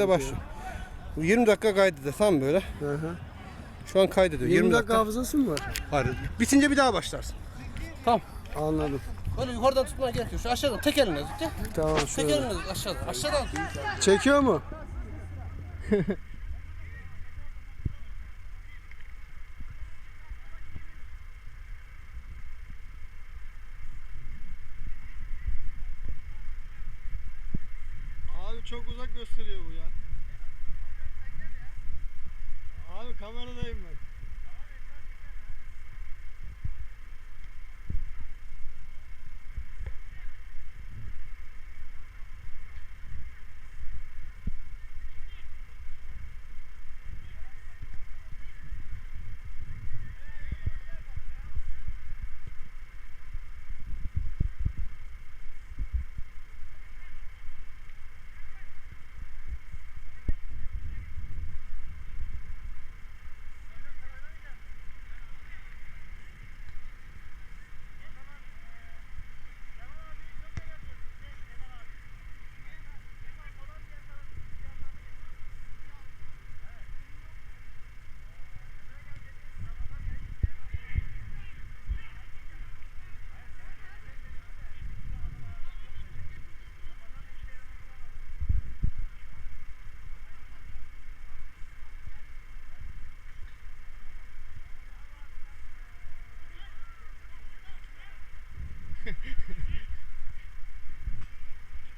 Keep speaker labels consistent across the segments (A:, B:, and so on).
A: de başlıyor. Bu 20 dakika kaydediyor tam böyle.
B: Hı hı.
A: Şu an kaydediyor.
B: 20 dakika hafızası mı var?
A: Hayır. Bitince bir daha başlarsın. Tamam.
B: Anladım.
A: Böyle yukarıdan tutmana gerek yok. Şu aşağıdan tek eline tut. ya.
B: Tamam
A: Tek
B: şöyle.
A: eline tut aşağıdan. Aşağıdan.
B: Çekiyor mu? Abi çok uzak gösteriyor bu ya. Abi kameradayım ben.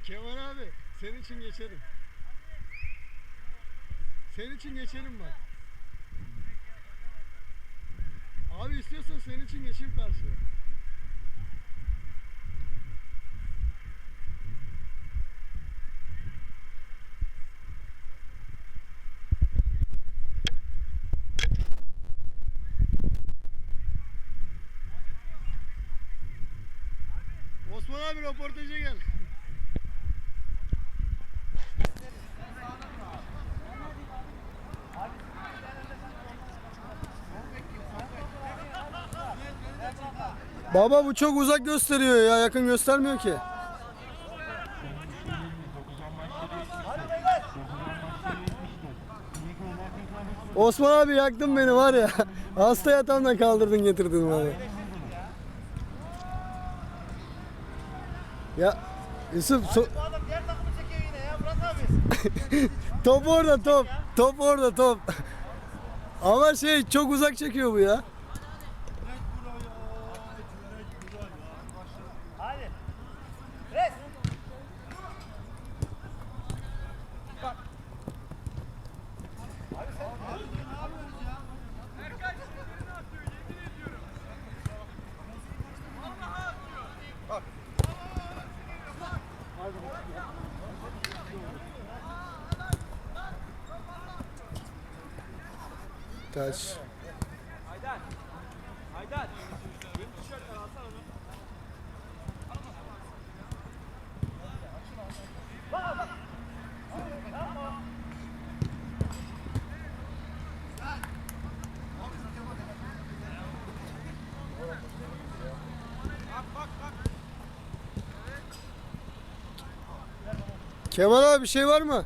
B: Kemal abi senin için geçerim. Senin için geçerim bak. Abi istiyorsan senin için geçeyim karşıya. Osman abi röportaja gel. Baba bu çok uzak gösteriyor ya yakın göstermiyor ki. Osman abi yaktın beni var ya. Hasta yatağımdan kaldırdın getirdin bana. Ya Yusuf so-
C: Adam diğer takımı çekiyor yine ya Murat abi.
B: top orada top. Top orada top. Ama şey çok uzak çekiyor bu ya.
C: Hadi. Res.
B: Taş. Kemal abi bir şey var mı?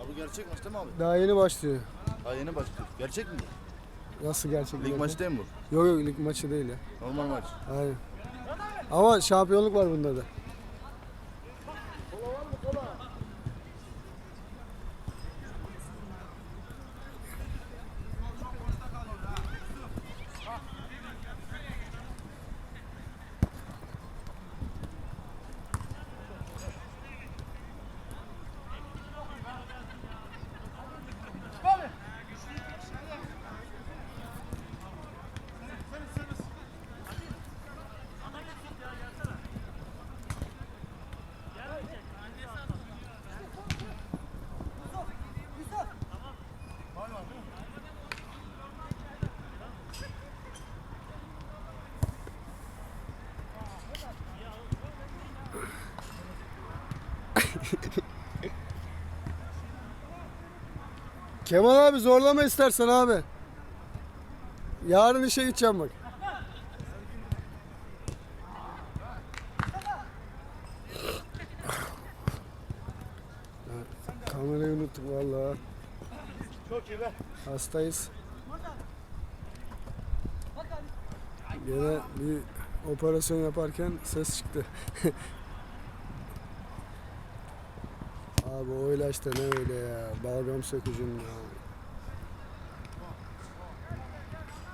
D: Abi gerçek maç değil mi abi?
B: Daha yeni başlıyor.
D: Daha yeni başlıyor. Gerçek mi?
B: Nasıl gerçek?
D: Lig maçı değil mi bu?
B: Yok yok lig maçı değil ya.
D: Normal maç.
B: Aynen. Ama şampiyonluk var bunda da. Kemal abi zorlama istersen abi. Yarın işe gideceğim bak. Kamerayı unuttuk vallahi.
C: Çok iyi be.
B: Hastayız. Gene bir operasyon yaparken ses çıktı. Abi o ilaç da ne öyle ya. Balgam sökücüm ya.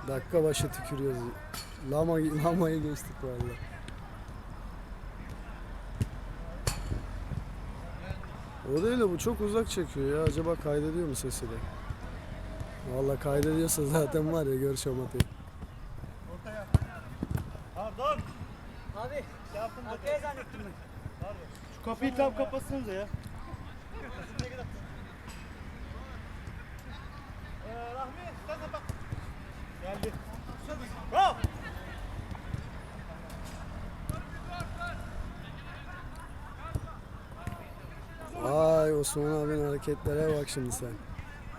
B: Dakika başı tükürüyoruz. Lama, lamayı geçtik vallahi. O değil de bu çok uzak çekiyor ya. Acaba kaydediyor mu sesi de? Vallahi kaydediyorsa zaten var ya gör şamatayı.
C: Pardon.
E: Abi arkaya zannettim ben.
C: Şu kapıyı tam kapatsanıza ya. Ee, Rahmi sen de bak. Geldi. Bravo.
B: Vay Osman abinin hareketlere bak şimdi sen.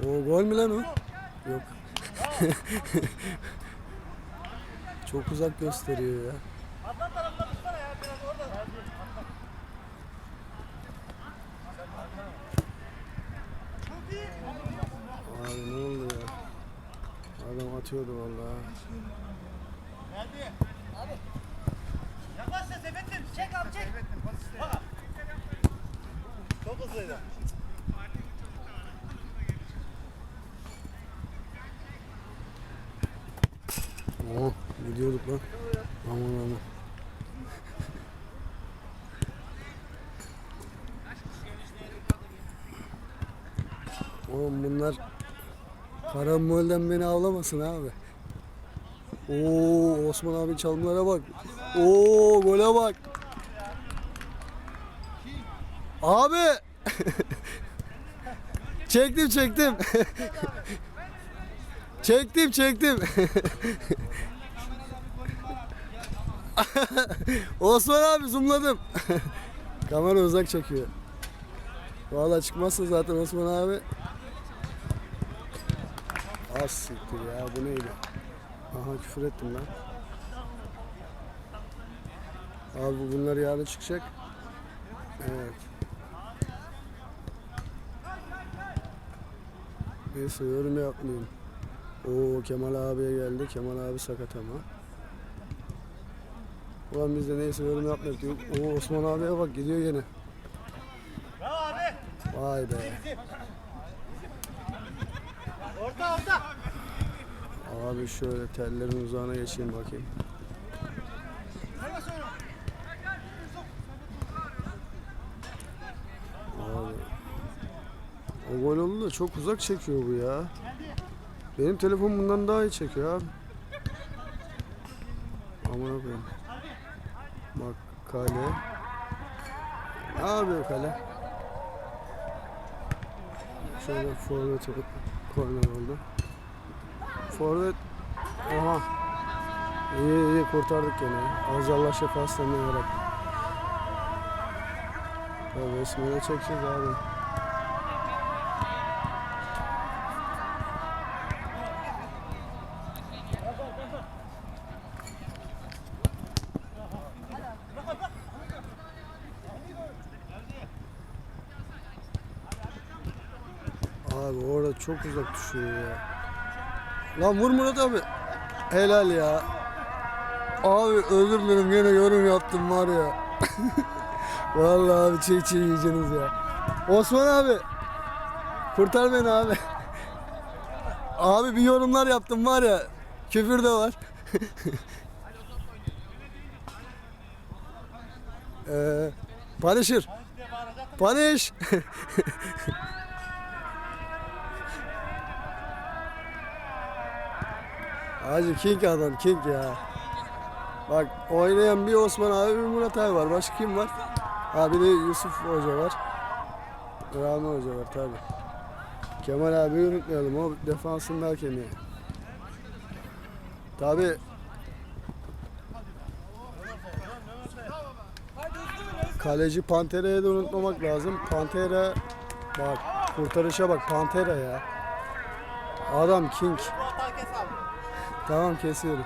B: O gol mü lan o? Yok. Çok uzak gösteriyor ya. Abi ne oldu ya? Adam atıyordu vallahi.
C: Geldi. Abi. Yaklaş sen Seyfettin.
E: Çek abi çek.
C: Bak. Çok hızlıydı.
B: Oo, gidiyorduk lan. Aman aman. Oğlum bunlar karambolden beni avlamasın abi. Oo Osman abi çalımlara bak. Oo gole bak. Abi. çektim çektim. çektim çektim. Osman abi zoomladım. Kamera uzak çekiyor. Valla çıkmazsa zaten Osman abi. Az siktir ya bu neydi? Aha küfür ettim lan. Abi bu bunlar yarın çıkacak. Evet. Neyse yorum yapmayayım. Oo Kemal abiye geldi. Kemal abi sakat ama. Ulan biz de neyse yorum yapmak diyor. Oo Osman abiye bak gidiyor yine. Vay be.
C: Orta orta.
B: Abi şöyle tellerin uzağına geçeyim bakayım. Abi. O gol oldu da çok uzak çekiyor bu ya. Benim telefon bundan daha iyi çekiyor abi. Amına koyayım. Bak kale. Ne yapıyor kale? Şöyle forvet korner oldu. Forvet Oha. İyi iyi kurtardık gene. Az Allah şefasını yarabbim. Tabii resmini çekeceğiz abi. Abi orada çok uzak düşüyor ya. Lan vur Murat abi. Helal ya. Abi özür dilerim yine yorum yaptım var ya. Vallahi abi çiğ çiğ yiyeceksiniz ya. Osman abi. Kurtar beni abi. Abi bir yorumlar yaptım var ya. Küfür de var. Eee Punisher. Punish. Hacı King adam King ya. Bak oynayan bir Osman abi bir Murat abi var. Başka kim var? Ha bir de Yusuf Hoca var. Rami Hoca var tabi. Kemal abi unutmayalım o defansın bel kemiği. Tabi Kaleci Pantera'yı da unutmamak lazım. Pantera bak kurtarışa bak Pantera ya. Adam King.
C: Bu hata kes abi.
B: Tamam kesiyorum.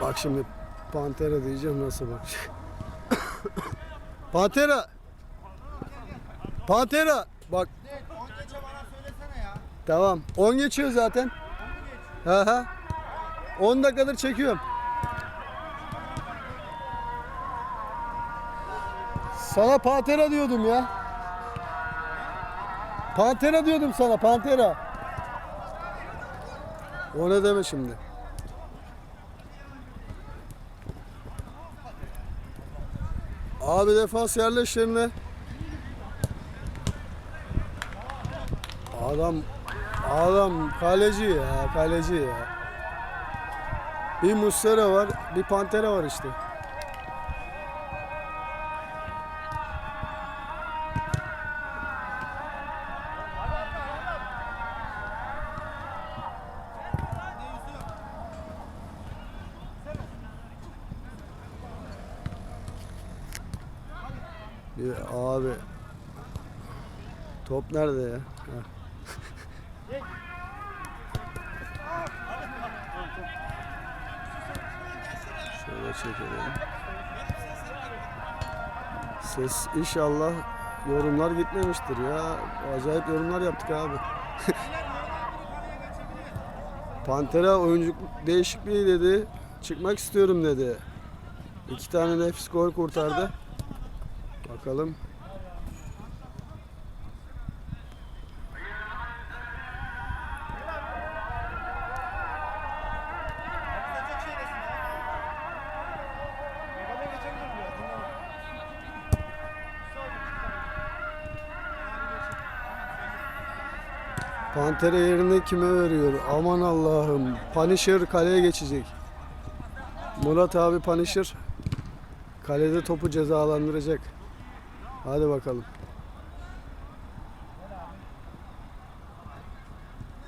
B: Bak şimdi Pantera diyeceğim nasıl bak. Pantera. Pantera. Bak. Tamam. 10 geçiyor zaten. Hı hı. 10 dakikadır çekiyorum. Sana Pantera diyordum ya. Pantera diyordum sana Pantera. O ne deme şimdi? Abi defans yerleş yerine. Adam adam kaleci ya kaleci ya. Bir Muslera var, bir Pantera var işte. Nerede ya? Şöyle çekelim. Ses inşallah yorumlar gitmemiştir ya. Acayip yorumlar yaptık abi. Pantera oyuncu değişikliği dedi. Çıkmak istiyorum dedi. İki tane nefis gol kurtardı. Bakalım. Pantera yerine kime veriyor? Aman Allah'ım. Punisher kaleye geçecek. Murat abi Punisher kalede topu cezalandıracak. Hadi bakalım.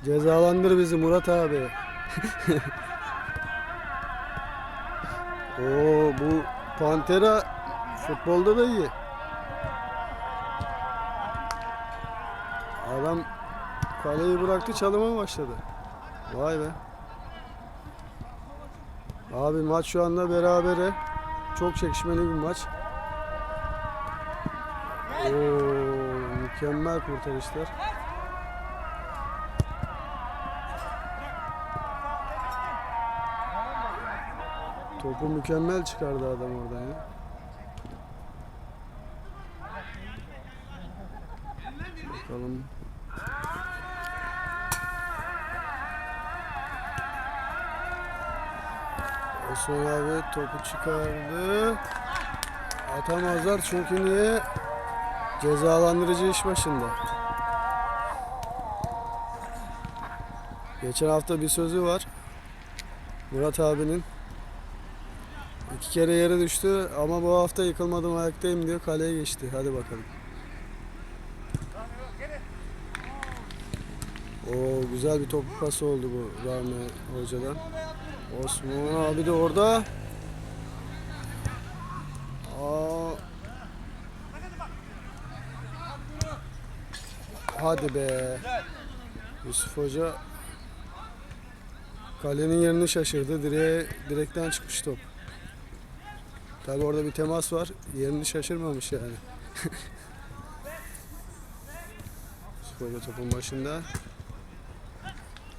B: Cezalandır bizi Murat abi. Oo bu Pantera futbolda da iyi. Kaleyi bıraktı çalıma başladı. Vay be. Abi maç şu anda berabere. Çok çekişmeli bir maç. Oo, mükemmel kurtarışlar. Topu mükemmel çıkardı adam oradan ya. Bakalım. Osman abi topu çıkardı. Atamazlar çünkü niye? Cezalandırıcı iş başında. Geçen hafta bir sözü var. Murat abinin. İki kere yere düştü ama bu hafta yıkılmadım ayaktayım diyor kaleye geçti. Hadi bakalım. Oo güzel bir top pası oldu bu Rami hocadan. Osman abi de orada. Hadi be. Yusuf Hoca kalenin yerini şaşırdı. Direğe, direkten çıkmış top. Tabi orada bir temas var. Yerini şaşırmamış yani. Yusuf Hoca topun başında.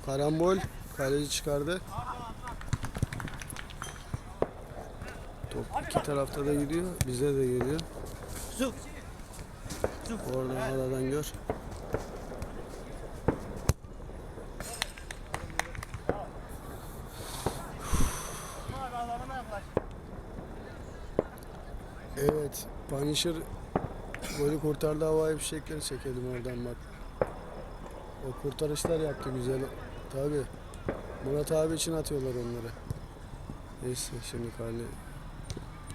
B: Karambol. Kaleci çıkardı. İki tarafta da gidiyor. Bize de geliyor.
C: Zuk.
B: Oradan aradan gör. Evet. Punisher golü kurtardı havai fişekleri çekelim oradan bak. O kurtarışlar yaptı güzel. Tabi. Murat abi için atıyorlar onları. Neyse şimdi kale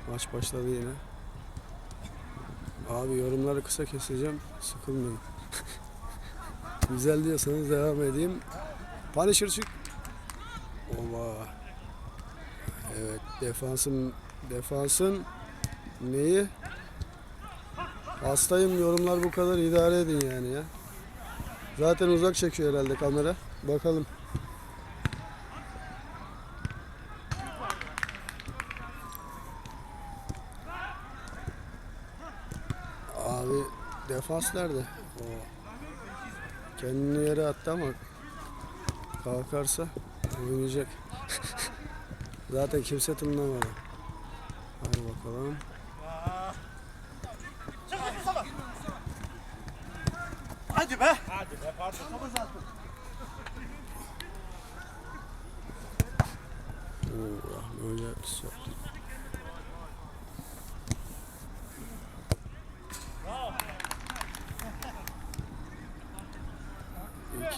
B: maç başladı yine. Abi yorumları kısa keseceğim. Sıkılmayın. güzel diyorsanız devam edeyim. Punisher çık. Ova. Evet defansın defansın neyi? Hastayım yorumlar bu kadar idare edin yani ya. Zaten uzak çekiyor herhalde kamera. Bakalım. Defans? O. Kendini yere attı ama kalkarsa oynayacak. Zaten kimse tınlamadı. Hadi bakalım.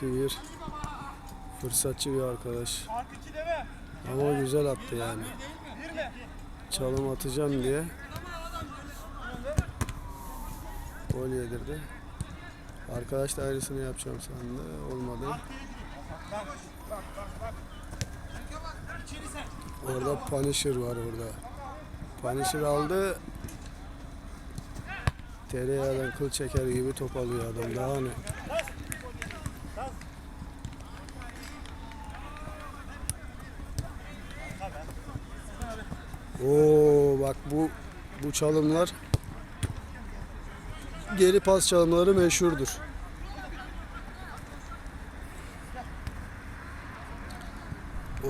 B: 2-1 fırsatçı bir arkadaş. Ama o güzel attı yani. Çalım atacağım diye. Gol yedirdi. Arkadaş da ayrısını yapacağım sandı. Olmadı. Orada Punisher var orada. Punisher aldı. Tereyağdan kıl çeker gibi top alıyor adam. Daha ne? Oo bak bu bu çalımlar geri pas çalımları meşhurdur.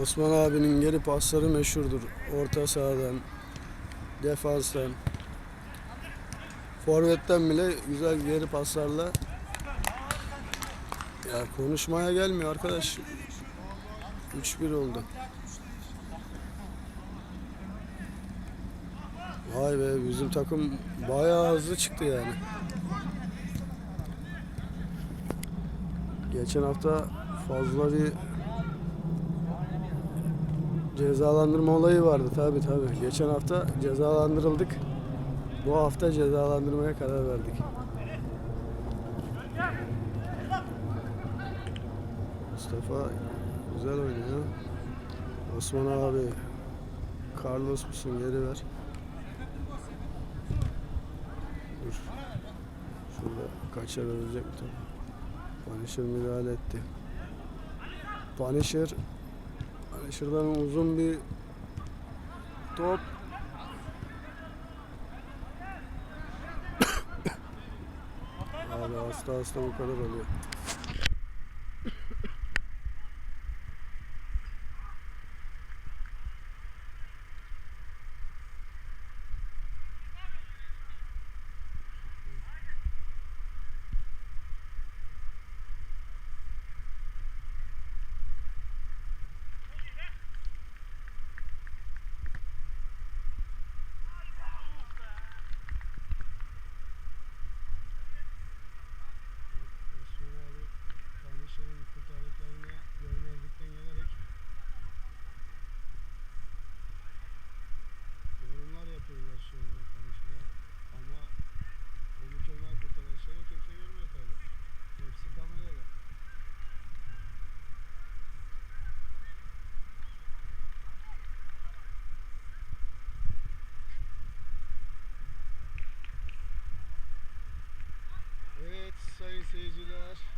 B: Osman abinin geri pasları meşhurdur. Orta sahadan, defanstan, forvetten bile güzel geri paslarla ya konuşmaya gelmiyor arkadaş. 3-1 oldu. Vay be bizim takım bayağı hızlı çıktı yani. Geçen hafta fazla bir cezalandırma olayı vardı tabi tabi. Geçen hafta cezalandırıldık. Bu hafta cezalandırmaya karar verdik. Mustafa güzel oynuyor. Osman abi Carlos musun geri ver. Ölecek mi tabii. Punisher müdahale etti. Punisher Punisher'dan uzun bir top. Abi hasta hasta bu kadar oluyor. Osman abi Punisher'ın kurtardıklarını görmezlikten gelerek yorumlar yapıyorlar şu anda Punisher'a ama o mükemmel kurtarışları kimse görmüyor tabi. Hepsi kamerada. Seyirciler